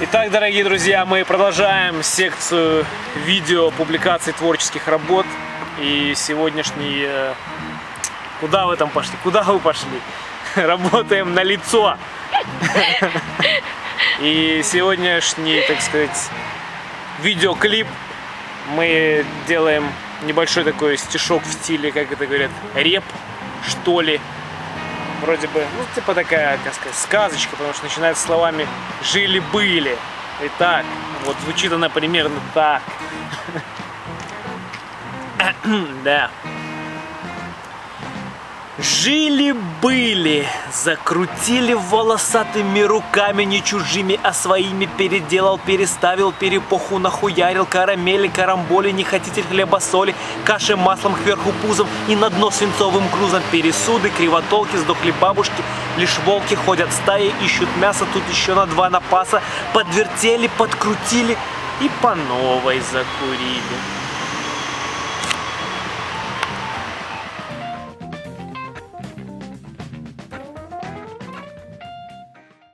Итак, дорогие друзья, мы продолжаем секцию видео публикаций творческих работ. И сегодняшний... Э, куда вы там пошли? Куда вы пошли? Работаем на лицо. И сегодняшний, так сказать, видеоклип мы делаем небольшой такой стишок в стиле, как это говорят, реп, что ли. Вроде бы, ну, типа такая, как сказать, сказочка, потому что начинается словами «жили-были». Итак, вот звучит она примерно так. Да. Жили-были, закрутили волосатыми руками, не чужими, а своими переделал, переставил, перепоху нахуярил, карамели, карамболи, не хотите хлеба, соли, каши маслом кверху пузом и на дно свинцовым грузом, пересуды, кривотолки, сдохли бабушки, лишь волки ходят стаи, ищут мясо, тут еще на два напаса, подвертели, подкрутили и по новой закурили.